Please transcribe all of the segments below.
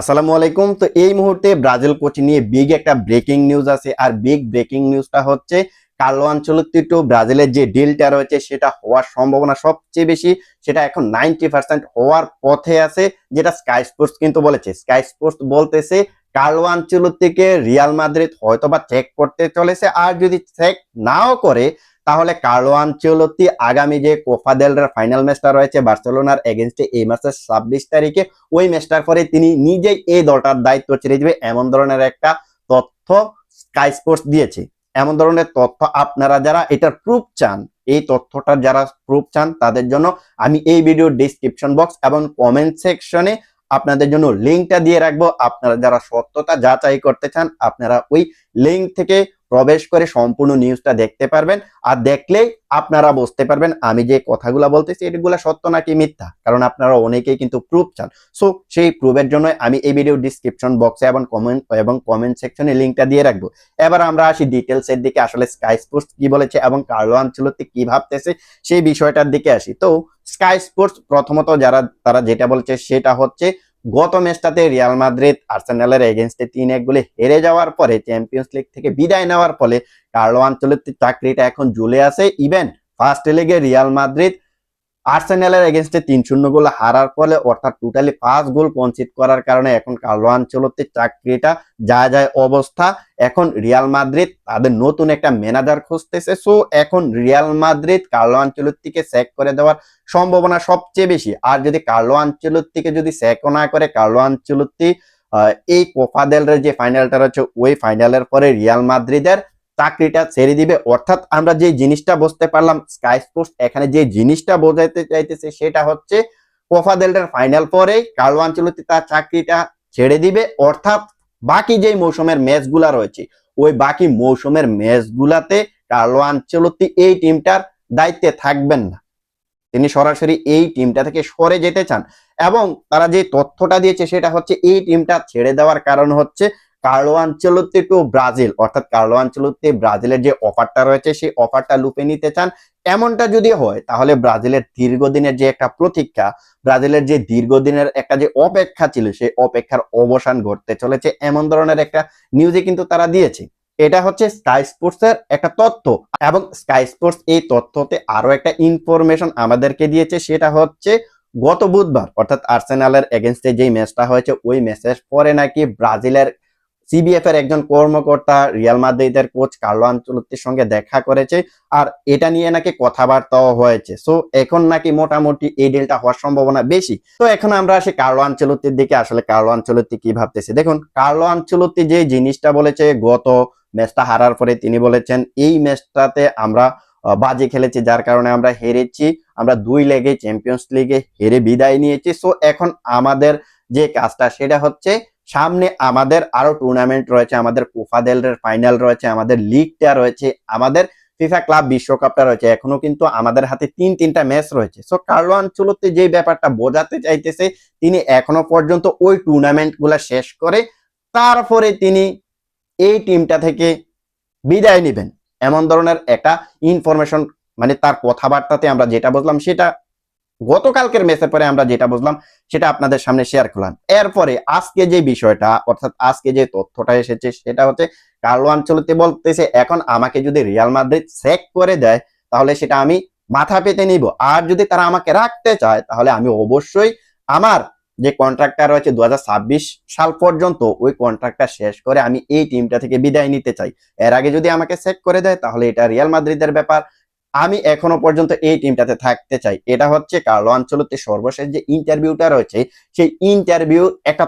আসসালামু আলাইকুম। তো এই মুহূর্তে ব্রাজিল কোচ নিয়ে বিগ একটা ব্রেকিং নিউজ আছে। আর বিগ ব্রেকিং নিউজটা হচ্ছে, কার্লো আঞ্চলিক টু ব্রাজিলের যে ডিলটা রয়েছে, সেটা হওয়ার সম্ভাবনা সবচেয়ে বেশি। সেটা এখন নাইনটি পার্সেন্ট হওয়ার পথে আছে, যেটা স্কাই স্পোর্টস কিন্তু বলেছে। স্কাই স্পোর্টস বলতেছে, কার্লো আঞ্চলিককে রিয়াল মাদ্রিদ হয়তোবা চেক করতে চলেছে। আর যদি চেক নাও করে তাহলে কার্লো আঞ্চলতি আগামী যে কোফা দেলরের ফাইনাল ম্যাচটা রয়েছে বার্সেলোনার এগেনস্টে এই মাসের ছাব্বিশ তারিখে, ওই ম্যাচটার পরে তিনি নিজেই এই দলটার দায়িত্ব ছেড়ে দিবে। এমন ধরনের একটা তথ্য স্কাই স্পোর্টস দিয়েছে। এমন ধরনের তথ্য আপনারা যারা এটার প্রুফ চান, এই তথ্যটা যারা প্রুফ চান, তাদের জন্য আমি এই ভিডিওর ডিসক্রিপশন বক্স এবং কমেন্ট সেকশনে আপনাদের জন্য লিঙ্কটা দিয়ে রাখব। আপনারা যারা সত্যতা যাচাই করতে চান, আপনারা ওই লিঙ্ক থেকে প্রবেশ করে সম্পূর্ণ নিউজটা দেখতে পারবেন। আর দেখলেই আপনারা বুঝতে পারবেন আমি যে কথাগুলো বলতেছি, এগুলো সত্য নাকি মিথ্যা? কারণ আপনারা অনেকেই কিন্তু প্রুফ চান। সো সেই প্রুফের জন্য আমি এই ভিডিও ডিসক্রিপশন বক্সে এবং কমেন্ট এবং কমেন্ট সেকশনে লিঙ্কটা দিয়ে রাখব। এবার আমরা আসি ডিটেলস এর দিকে, আসলে স্কাই স্পোর্টস কি বলেছে এবং কার্লো আঞ্চলতে কি ভাবতেছে, সেই বিষয়টার দিকে আসি। তো স্কাই স্পোর্টস প্রথমত যারা, তারা যেটা বলছে সেটা হচ্ছে গত ম্যাচটাতে রিয়াল মাদ্রিদ আর্সেনালের এগেনস্টে তিন এক গোলে হেরে যাওয়ার পরে চ্যাম্পিয়ন্স লিগ থেকে বিদায় নেওয়ার ফলে কার্লো আঞ্চলের চাকরিটা এখন ঝুলে আছে ইভেন ফার্স্ট লিগে রিয়াল মাদ্রিদ আর্সেনালের এগেনস্টে তিন শূন্য গোল হারার ফলে, অর্থাৎ টোটালি পাঁচ গোল কনসিড করার কারণে এখন কার্লো আঞ্চলতির চাকরিটা যা যায় অবস্থা। এখন রিয়াল মাদ্রিদ তাদের নতুন একটা ম্যানেজার খুঁজতেছে। সো এখন রিয়াল মাদ্রিদ কার্লো আঞ্চলতিকে স্যাক করে দেওয়ার সম্ভাবনা সবচেয়ে বেশি। আর যদি কার্লো আঞ্চলতিকে যদি স্যাকও না করে, কার্লো আঞ্চলতি এই কোপা দেলের যে ফাইনালটা রয়েছে, ওই ফাইনালের পরে রিয়াল মাদ্রিদের চাকরিটা ছেড়ে দিবে। অর্থাৎ আমরা যে জিনিসটা বুঝতে পারলাম স্কাই স্পোর্টস এখানে যে জিনিসটা বোঝাতে চাইতেছে সেটা হচ্ছে কোফা দেলটার ফাইনাল পরেই কার্লো আঞ্চলতি তার চাকরিটা ছেড়ে দিবে। অর্থাৎ বাকি যে মৌসুমের ম্যাচগুলা রয়েছে, ওই বাকি মৌসুমের ম্যাচগুলাতে কার্লো আঞ্চলতি এই টিমটার দায়িত্বে থাকবেন না। তিনি সরাসরি এই টিমটা থেকে সরে যেতে চান। এবং তারা যে তথ্যটা দিয়েছে সেটা হচ্ছে এই টিমটা ছেড়ে দেওয়ার কারণ হচ্ছে কার্লো আঞ্চলতে টু ব্রাজিল, অর্থাৎ কার্লো আঞ্চলতে ব্রাজিলের যে অফারটা রয়েছে, সেই অফারটা লুপে নিতে চান। এমনটা যদি হয়, তাহলে ব্রাজিলের দীর্ঘদিনের যে একটা প্রতীক্ষা, ব্রাজিলের যে দীর্ঘদিনের একটা যে অপেক্ষা ছিল, সেই অপেক্ষার অবসান ঘটতে চলেছে এমন ধরনের একটা নিউজে কিন্তু তারা দিয়েছে। এটা হচ্ছে স্কাই স্পোর্টস এর একটা তথ্য এবং স্কাই স্পোর্টস এই তথ্যতে আরও একটা ইনফরমেশন আমাদেরকে দিয়েছে, সেটা হচ্ছে গত বুধবার, অর্থাৎ আর্সেনালের এগেনস্টে যেই ম্যাচটা হয়েছে, ওই ম্যাচের পরে নাকি ব্রাজিলের সিবিএফ এর একজন কর্মকর্তা রিয়াল মাদ্রিদের কোচ কার্লো আঞ্চলতির সঙ্গে দেখা করেছে আর এটা নিয়ে নাকি কথাবার্তাও হয়েছে। সো এখন নাকি মোটামুটি এই ডিলটা হওয়ার সম্ভাবনা বেশি। তো এখন আমরা আসি কার্লো আঞ্চলতির দিকে, আসলে কার্লো আঞ্চলতি কি ভাবতেছে? দেখুন কার্লো আঞ্চলতি যে জিনিসটা বলেছে গত ম্যাচটা হারার পরে তিনি বলেছেন, এই ম্যাচটাতে আমরা বাজে খেলেছি, যার কারণে আমরা হেরেছি, আমরা দুই লেগে চ্যাম্পিয়ন্স লিগে হেরে বিদায় নিয়েছি। সো এখন আমাদের যে কাজটা, সেটা হচ্ছে সামনে আমাদের আরও টুর্নামেন্ট রয়েছে, আমাদের কোফাদেলের ফাইনাল রয়েছে, আমাদের লিগটা রয়েছে, আমাদের ফিফা ক্লাব বিশ্বকাপটা রয়েছে, এখনও কিন্তু আমাদের হাতে তিন তিনটা ম্যাচ রয়েছে। সো কার্লো আঞ্চলতে যে ব্যাপারটা বোঝাতে চাইতেছে, তিনি এখনও পর্যন্ত ওই টুর্নামেন্টগুলো শেষ করে তারপরে তিনি এই টিমটা থেকে বিদায় নেবেন। এমন ধরনের একটা ইনফরমেশন মানে তার কথাবার্তাতে আমরা যেটা বুঝলাম, সেটা গতকালকের ম্যাচের পরে আমরা যেটা বুঝলাম, সেটা আপনাদের সামনে শেয়ার করলাম। এরপরে আজকে যে বিষয়টা, অর্থাৎ আজকে যে তথ্যটা এসেছে, সেটা হচ্ছে কার্লো আঞ্চলতে বলতেছে, এখন আমাকে যদি রিয়াল মাদ্রিদ চেক করে দেয়, তাহলে সেটা আমি মাথা পেতে নিব। আর যদি তারা আমাকে রাখতে চায়, তাহলে আমি অবশ্যই আমার যে কন্ট্রাক্টটা রয়েছে দু হাজার ছাব্বিশ সাল পর্যন্ত, ওই কন্ট্রাক্টটা শেষ করে আমি এই টিমটা থেকে বিদায় নিতে চাই। এর আগে যদি আমাকে চেক করে দেয়, তাহলে এটা রিয়াল মাদ্রিদের ব্যাপার। আমি এখনও পর্যন্ত এই টিমটাতে থাকতে চাই। এটা হচ্ছে কার্লো আঞ্চলতে সর্বশেষ যে ইন্টারভিউটা রয়েছে, সেই ইন্টারভিউ একটা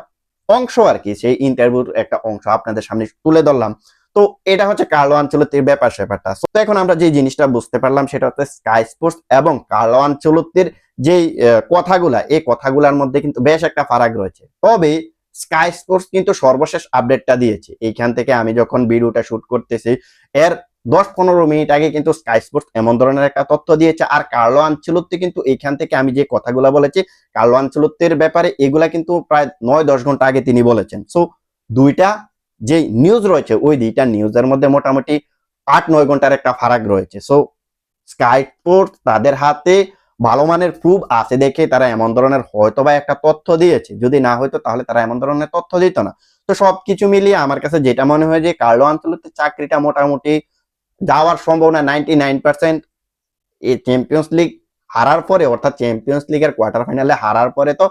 অংশ আর কি, সেই ইন্টারভিউর একটা অংশ আপনাদের সামনে তুলে ধরলাম। তো এটা হচ্ছে কার্লো আঞ্চলতির ব্যাপার স্যাপারটা। তো এখন আমরা যে জিনিসটা বুঝতে পারলাম, সেটা হচ্ছে স্কাই স্পোর্টস এবং কার্লো আঞ্চলতির যে কথাগুলা, এই কথাগুলার মধ্যে কিন্তু বেশ একটা ফারাক রয়েছে। তবে স্কাই স্পোর্টস কিন্তু সর্বশেষ আপডেটটা দিয়েছে। এইখান থেকে আমি যখন ভিডিওটা শুট করতেছি, এর দশ পনেরো মিনিট আগে কিন্তু স্কাই স্পোর্টস এমন ধরনের একটা তথ্য দিয়েছে। আর কার্লো আঞ্চলত্তি কিন্তু এইখান থেকে আমি যে কথাগুলো বলেছি কার্লো আঞ্চলত্বের ব্যাপারে এগুলা কিন্তু প্রায় নয় দশ ঘণ্টা আগে তিনি বলেছেন। সো দুইটা যে নিউজ রয়েছে, ওই দুইটা নিউজের মধ্যে মোটামুটি আট নয় ঘণ্টার একটা ফারাক রয়েছে। সো স্কাই স্পোর্টস তাদের হাতে ভালো মানের প্রুফ আছে দেখে তারা এমন ধরনের হয়তো বা একটা তথ্য দিয়েছে। যদি না হয়তো, তাহলে তারা এমন ধরনের তথ্য দিত না। তো সবকিছু মিলিয়ে আমার কাছে যেটা মনে হয় যে কার্লো আঞ্চলতে চাকরিটা মোটামুটি যাওয়ার সম্ভাবনা নাইনটি নাইন পার্সেন্ট এই চ্যাম্পিয়ন্স লিগ হারার পরে, অর্থাৎ চ্যাম্পিয়ন্স লিগের কোয়ার্টার ফাইনালে হারার পরে তো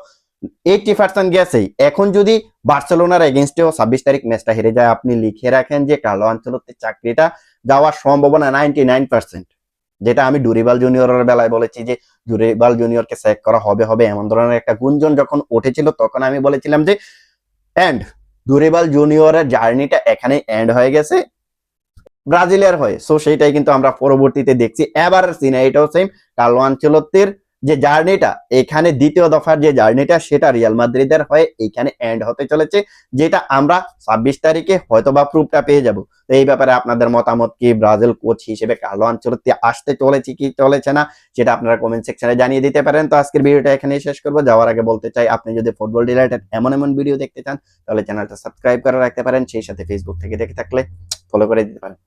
এইটি পার্সেন্ট গেছেই। এখন যদি বার্সেলোনার এগেনস্টেও ছাব্বিশ তারিখ ম্যাচটা হেরে যায়, আপনি লিখে রাখেন যে কালো আঞ্চলতে চাকরিটা যাওয়ার সম্ভাবনা নাইনটি নাইন পার্সেন্ট যেটা আমি ডুরিবাল জুনিয়রের বেলায় বলেছি যে, ডুরিবাল জুনিয়রকে চেক করা হবে হবে এমন ধরনের একটা গুঞ্জন যখন উঠেছিল, তখন আমি বলেছিলাম যে এন্ড ডুরিবাল জুনিয়রের জার্নিটা এখানে এন্ড হয়ে গেছে। ব্রাজিলের হয়ে। সো সেইটাই কিন্তু আমরা পরবর্তীতে দেখছি। এবার সিনে এটাও সেম কার্লো আনচেলত্তির যে জার্নিটা, এখানে দ্বিতীয় দফার যে জার্নিটা, সেটা রিয়াল মাদ্রিদের হয়ে এখানে এন্ড হতে চলেছে, যেটা আমরা ছাব্বিশ তারিখে হয়তো বা প্রুফটা পেয়ে যাব। তো এই ব্যাপারে আপনাদের মতামত কি? ব্রাজিল কোচ হিসেবে কার্লো আনচেলত্তি আসতে চলেছে কি চলেছে না, সেটা আপনারা কমেন্ট সেকশনে জানিয়ে দিতে পারেন। তো আজকের ভিডিওটা এখানেই শেষ করব। যাওয়ার আগে বলতে চাই, আপনি যদি ফুটবল রিলেটেড এমন এমন ভিডিও দেখতে চান, তাহলে চ্যানেলটা সাবস্ক্রাইব করে রাখতে পারেন। সেই সাথে ফেসবুক থেকে দেখে থাকলে ফলো করে দিতে পারেন।